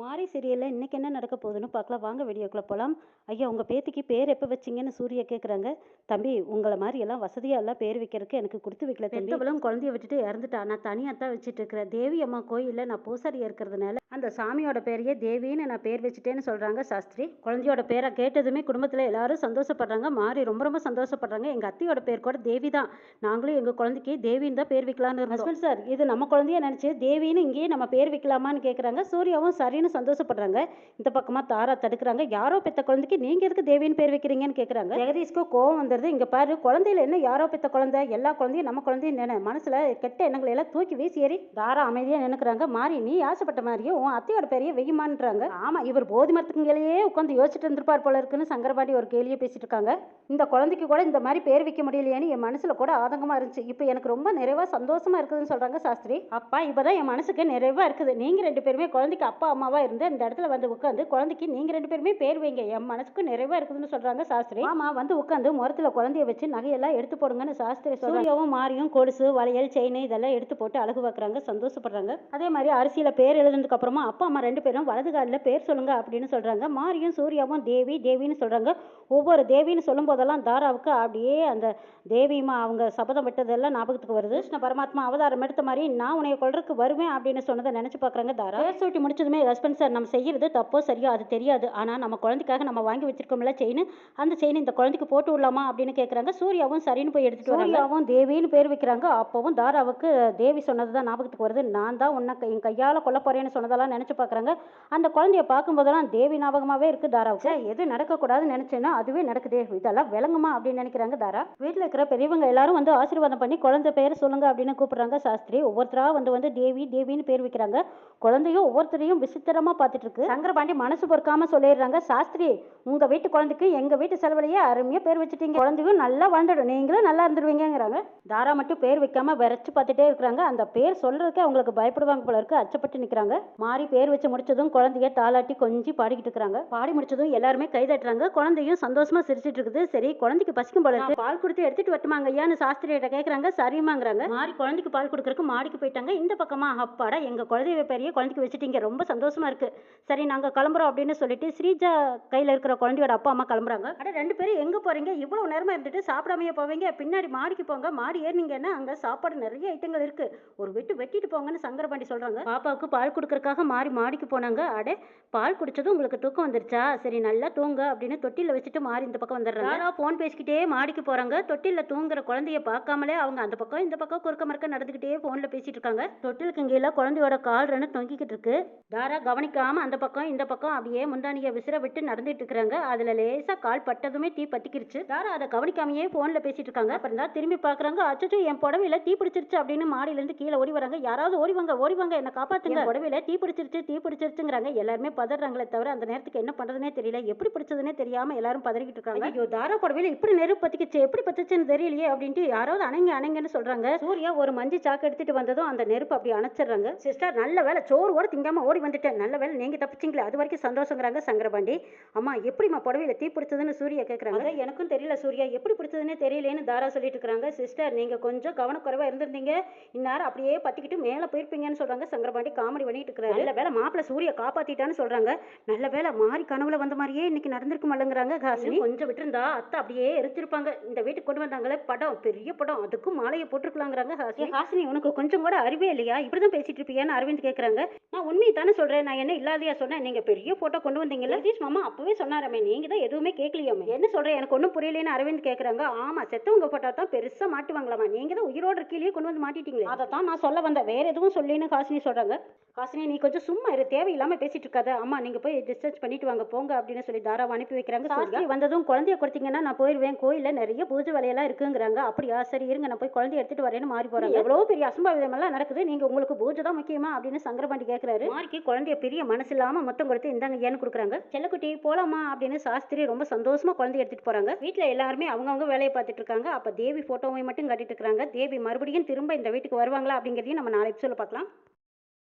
மாரி சீரியலில் இன்றைக்கி என்ன நடக்க போகுதுன்னு பார்க்கலாம். வாங்க வீடியோக்குள்ளே போகலாம் ஐயா உங்கள் பேத்திக்கு பேர் எப்போ வச்சிங்கன்னு சூர்யா கேட்குறாங்க தம்பி உங்களை மாதிரி எல்லாம் வசதியாக எல்லாம் பேர் வைக்கிறதுக்கு எனக்கு கொடுத்து வைக்கல பெத்தவளும் குழந்தைய விட்டுட்டு இறந்துட்டா. நான் தனியாக தான் வச்சுட்டு இருக்கிறேன். தேவி அம்மா கோயிலில் நான் பூசாரியாக இருக்கிறதுனால அந்த சாமியோட பேரையே தேவின்னு நான் பேர் வச்சுட்டேன்னு சொல்கிறாங்க சாஸ்திரி. குழந்தையோட பேரை கேட்டதுமே குடும்பத்தில் எல்லாரும் சந்தோஷப்படுறாங்க. மாறி ரொம்ப ரொம்ப சந்தோஷப்படுறாங்க. எங்கள் அத்தையோட பேர் கூட தேவி தான். நாங்களும் எங்கள் குழந்தைக்கு தேவின்னு தான் பேர் வைக்கலான்னு ஹஸ்பண்ட் சார் இது நம்ம குழந்தைய நினச்சி தேவின்னு இங்கேயே நம்ம பேர் வைக்கலாமான்னு கேட்குறாங்க சூர்யாவும் சரின்னு சந்தோஷப்படுறாங்க. இந்த பக்கமாக தாரா தடுக்கிறாங்க. யாரோ பெத்த குழந்தைக்கு நீங்கள் எதுக்கு தேவின்னு பேர் வைக்கிறீங்கன்னு கேட்குறாங்க ஜெகதீஷ்க்கு கோவம் வந்துடுது இங்கே பாரு குழந்தையில என்ன யாரோ பெத்த குழந்தை? எல்லா குழந்தையும் நம்ம குழந்தையும் நினை மனசில் கெட்ட எண்ணங்களை எல்லாம் தூக்கி வீசி ஏறி தாரா அமைதியாக நினைக்கிறாங்க மாறி நீ ஆசைப்பட்ட மாதிரியே உன் அத்தையோட பெரிய வெய்யுமான்றாங்க ஆமாம் இவர் போதி மரத்துக்குங்களையே உட்காந்து யோசிச்சுட்டு இருந்திருப்பார் போல இருக்குன்னு சங்கரபாண்டி ஒரு கேலியை பேசிட்டு இருக்காங்க. இந்த குழந்தைக்கு கூட இந்த மாதிரி பேர் வைக்க முடியலையேன்னு என் மனசில் கூட ஆதங்கமாக இருந்துச்சு. இப்போ எனக்கு ரொம்ப நிறைவாக சந்தோஷமா இருக்குதுன்னு சொல்கிறாங்க சாஸ்திரி. அப்பா இப்போதான் என் மனசுக்கு நிறைவாக இருக்குது. நீங்கள் ரெண்டு பேருமே குழந்தைக்கு அப்பா அம்மாவாக இருந்து இந்த இடத்துல வந்து உட்காந்து குழந்தைக்கு நீங்கள் ரெண்டு பேருமே பேர் வைங்க. என் மனசுக்கு நிறைவாக இருக்குதுன்னு சொல்கிறாங்க சாஸ்திரி. ஆமாம் வந்து உட்காந்து முரத்தில் குழந்தைய வச்சு நகையெல்லாம் எடுத்து போடுங்கன்னு சாஸ்திரி சூர்யாவும் மாரியும் கொலுசு வளையல் செயின் இதெல்லாம் எடுத்து போட்டு அழகு பார்க்குறாங்க சந்தோஷப்படுறாங்க. அதே மாதிரி அரிசியில் பேர் எழுதுனதுக்கு அப்புறமா அப்புறமா அப்பா அம்மா ரெண்டு பேரும் வலது காலில் பேர் சொல்லுங்க அப்படின்னு சொல்கிறாங்க மாரியும் சூர்யாவும் தேவி தேவின்னு சொல்கிறாங்க ஒவ்வொரு தேவின்னு சொல்லும் போதெல்லாம் தாராவுக்கு அப்படியே அந்த தேவிமா அவங்க சபதம் விட்டதெல்லாம் ஞாபகத்துக்கு வருது. கிருஷ்ண பரமாத்மா அவதாரம் எடுத்த மாதிரி நான் உன்னைய கொள்றதுக்கு வருவேன் அப்படின்னு சொன்னதை நினச்சி பார்க்குறாங்க தாரா. பேர் சூட்டி முடிச்சதுமே ஹஸ்பண்ட் சார் நம்ம செய்கிறது தப்போ சரியோ அது தெரியாது. ஆனால் நம்ம குழந்தைக்காக நம்ம வாங்கி வச்சிருக்கோம்ல செயின் அந்த செயின் இந்த குழந்தைக்கு போட்டு விடலாமா அப்படின்னு கேட்குறாங்க சூர்யாவும் சரின்னு போய் எடுத்துட்டு சூர்யாவும் தேவின்னு பேர் வைக்கிறாங்க. அப்பவும் தாராவுக்கு தேவி சொன்னது தான் ஞாபகத்துக்கு வருது. நான் தான் உன்னை என் கையால் கொல்ல போகிறேன்னு சொன்னதை சொன்னதெல்லாம் நினச்சி பார்க்குறாங்க அந்த குழந்தைய பார்க்கும்போதெல்லாம் தேவி ஞாபகமாகவே இருக்கு தாராவுக்கு. எது நடக்கக்கூடாதுன்னு நினச்சேன்னா அதுவே நடக்குதே. இதெல்லாம் விளங்குமா அப்படின்னு நினைக்கிறாங்க தாரா. வீட்டில் இருக்கிற பெரியவங்க எல்லாரும் வந்து ஆசீர்வாதம் பண்ணி குழந்தை பேர் சொல்லுங்க அப்படின்னு கூப்பிடுறாங்க சாஸ்திரி. ஒவ்வொருத்தரா வந்து வந்து தேவி தேவின்னு பேர் வைக்கிறாங்க. குழந்தையும் ஒவ்வொருத்தரையும் விசித்திரமா பார்த்துட்டு இருக்கு. சங்கரபாண்டி மனசு பொறுக்காம சொல்லிடுறாங்க. சாஸ்திரி உங்க வீட்டு குழந்தைக்கு எங்க வீட்டு செலவுலயே அருமையா பேர் வச்சுட்டீங்க. குழந்தையும் நல்லா வாழ்ந்துடும். நீங்களும் நல்லா இருந்துருவீங்கங்கிறாங்க. தாரா மட்டும் பேர் வைக்காம விரைச்சு பார்த்துட்டே இருக்கிறாங்க. அந்த பேர் சொல்றதுக்கே அவங்களுக்கு பயப்படுவாங்க போல இருக்கு. அச்சப்பட்டு நிக்கிறாங்க. மாறி பேர் வச்சு முடிச்சதும் குழந்தைய தாளாட்டி கொஞ்சி பாடிக்கிட்டு இருக்கிறாங்க. பாடி முடிச்சதும் எல்லாருமே கை தட்டுறாங்க. குழந்தையும் சந்தோஷமா சிரிச்சிட்டு இருக்குது. சரி குழந்தைக்கு பசிக்கும் போல இருக்கு. பால் கொடுத்து எடுத்துட்டு வரட்டுமாங்க ஐயான்னு சாஸ்திரியிட்ட கேட்கறாங்க சரிமாங்கிறாங்க மாறி குழந்தைக்கு பால் கொடுக்கறக்கு மாடிக்கு போயிட்டாங்க. இந்த பக்கமா அப்பாடா எங்க குழந்தைய பெரிய குழந்தைக்கு வச்சுட்டீங்க ரொம்ப சந்தோஷமா இருக்கு. சரி நாங்க கிளம்புறோம் அப்படின்னு சொல்லிட்டு ஸ்ரீஜா கையில இருக்கிற குழந்தையோட அப்பா அம்மா கிளம்புறாங்க. அட ரெண்டு பேரும் எங்க போறீங்க? இவ்வளவு நேரமா இருந்துட்டு சாப்பிடாமையே போவீங்க. பின்னாடி மாடிக்கு போங்க. மாடி ஏறினீங்கன்னா அங்க சாப்பாடு நிறைய ஐட்டங்கள் இருக்கு. ஒரு வெட்டு வெட்டிட்டு போங்கன்னு சங்கரபாண்டி சொல்றாங்க. பாப்பாவுக்கு பால் கொடுக்கறதுக்காக மாறி மாடிக்கு போனாங்க. அடே பால் குடிச்சதும் உங்களுக்கு தூக்கம் வந்துருச்சா? சரி நல்லா தூங்க அப்படின்னு தொட்டில வச்சுட்டு மாறி இந்த பக்கம் வந்துடுறாங்க. யாரோ போன் பேசிக்கிட்டே மாடிக்கு போறாங்க. தொட்டில தூங்குற குழந்தைய பார்க்காமலே அவங்க அந்த பக்கம் இந்த பக்கம் குறுக்க மறுக்க நடந்துக்கிட்டே போன்ல பேசிட்டு இருக்காங்க. தொட்டிலுக்கு கீழே குழந்தையோட கால் ரெண்டு தொங்கிக்கிட்டு இருக்கு. தாரா கவனிக்காம அந்த பக்கம் இந்த பக்கம் அப்படியே முந்தானிய விசிற விட்டு நடந்துட்டு இருக்காங்க அதுல லேசா கால் பட்டதுமே தீ பத்திக்கிருச்சு. தாரா அதை கவனிக்காமயே போன்ல பேசிட்டு இருக்காங்க. அப்புறம் தான் திரும்பி பாக்குறாங்க அச்சோ என் புடவையில தீ பிடிச்சிருச்சு அப்படின்னு மாடியில இருந்து கீழே ஓடி வராங்க. யாராவது ஓடி வாங்க ஓடி வாங்க என்ன காப்பாத்துங்க. என் புடவையில தீ பிடிச்சிருச்சு தீ பிடிச்சிருச்சுங்கிறாங்க. எல்லாருமே பதறாங்களே தவிர அந்த நேரத்துக்கு என்ன பண்றதுனே தெரியல. எப்படி பிடிச்சதுனே தெரியாம எல்லாரும் பதறிக்கிட்டு இருக்காங்க. ஐயோ தாரா புடவையில இப்படி நெருப்பு பத்திக்கிச்சு எப்படி பத்துச்சுன்னு தெரியலையே அப்படின்ட்டு யாராவது அணைங்க அணைங்கன்னு சொல்றாங்க. சூர்யா ஒரு மஞ்சள் சாக்கு எடுத்துட்டு வந்ததும் அந்த நெருப்பு அப்படி அணைச்சிடுறாங்க. சிஸ்டர் நல்ல வேலை சோறு கூட திங்காம ஓடி வந்துட்டேன். நல்ல வேலை நீங்க தப்பிச்சிங்களே. அது வரைக்கும் சந்தோஷங்கிறாங்க சங்கரபாண்டி. அம்மா எப்படிம்மா புடவையில தீ பிடிச்சதுன்னு சூர்யா கேக்குறாங்க. "அதான் எனக்கும் தெரியல சூர்யா. எப்படி பிடிச்சதுன்னே தெரியலேன்னு தாரா சொல்லிட்டு இருக்காங்க. சிஸ்டர் நீங்க கொஞ்சம் கவனக்குறைவா இருந்திருந்தீங்க. இந்நேரம் அப்படியே பத்திக்கிட்டு மேல போயிருப்பீங்கன்னு சொல்றாங்க சங்கரபாண்டி. காமெடி பண்ணிட்டு நல்ல வேலை மாப்பிள்ள சூர்யா காப்பாத்திட்டான்னு சொல்றாங்க. நல்ல வேலை மாறி கனவுல வந்த மாதிரியே இன்னைக்கு நடந்திருக்கு மல்லங்கிறாங்க ஹாசினி கொஞ்சம் விட்டுருந்தா அத்தை அப்படியே எரிச்சிருப்பாங்க. இந்த வீட்டுக்கு கொண்டு வந்தாங்களே படம் பெரிய படம். அதுக்கும் மாலையை போட்டிருக்கலாங்கிறாங்க ஹாசினி ஹாசினி உனக்கு கொஞ்சம் கூட அறிவே இல்லையா? இப்படிதான் பேசிட்டு இருப்பியான்னு அரவிந்த் கேக்குறாங்க. நான் உண்மையை தானே சொல்றேன். நான் என்ன இல்லாதையா சொன்னேன்? நீங்க பெரிய போட்டோ கொண்டு வந்தீங்கல்ல? சதீஷ் மாமா அப்பவே சொன்னாரமே. நீங்க தான் எதுவுமே கேட்கலையாமே என்ன சொல்றேன் எனக்கு ஒன்றும் புரியலன்னு அரவிந்த் கேக்குறாங்க. ஆமா செத்தவங்க போட்டோ தான் பெருசா மாட்டுவாங்களாமா? நீங்க தான் உயிரோட இருக்கையிலேயே கொண்டு வந்து மாட்டிட்டீங்களே. அதை தான் நான் சொல்ல வந்தேன். வேற எதுவும் சொல்லின்னு ஹாசினி சொல்றாங்க. ஹாசினி நீ கொஞ்சம் சும்மா இரு தேவையில்லாம பேசிட்டு இருக்காத அம்மா நீங்க போய் டிஸ்சார்ஜ் பண்ணிட்டு வாங்க போங்க அப்படின்னு சொல்லி தாராவை அனுப்பி வைக்கிறாங்க. சாஸ்திரி வந்ததும் குழந்தைய கொடுத்தீங்கன்னா நான் போயிருவேன். கோயில்ல நிறைய பூஜை வேலையெல்லாம் இருக்குங்கிறாங்க. அப்படியா? சரி இருங்க நான் போய் குழந்தைய எடுத்துட்டு வரேன்னு மாறி போறாங்க. எவ்வளவு பெரிய அசம்பாவிதம் எல்லாம் நடக்குது. நீங்க உங்களுக்கு பூஜை தான் முக்கியமா அப்படின்னு சங்கரபாண்டி கேக்குறாரு. மாறிக்கு குழந்தைய பெரிய மனசு இல்லாம மொத்தம் கொடுத்து இந்தாங்க ஏன்னு கொடுக்குறாங்க. செல்லக்குட்டி போலாமா அப்படின்னு சாஸ்திரி ரொம்ப சந்தோஷமா குழந்தைய எடுத்துட்டு போறாங்க. வீட்ல எல்லாருமே அவங்கவங்க வேலையை பார்த்துட்டு இருக்காங்க. அப்ப தேவி போட்டோவை மட்டும் கட்டிட்டு இருக்காங்க தேவி மறுபடியும் திரும்ப இந்த வீட்டுக்கு வருவாங்களா அப்படிங்கிறதையும் நம்ம நாளைக்கு சொல்ல பார்க்கலாம்.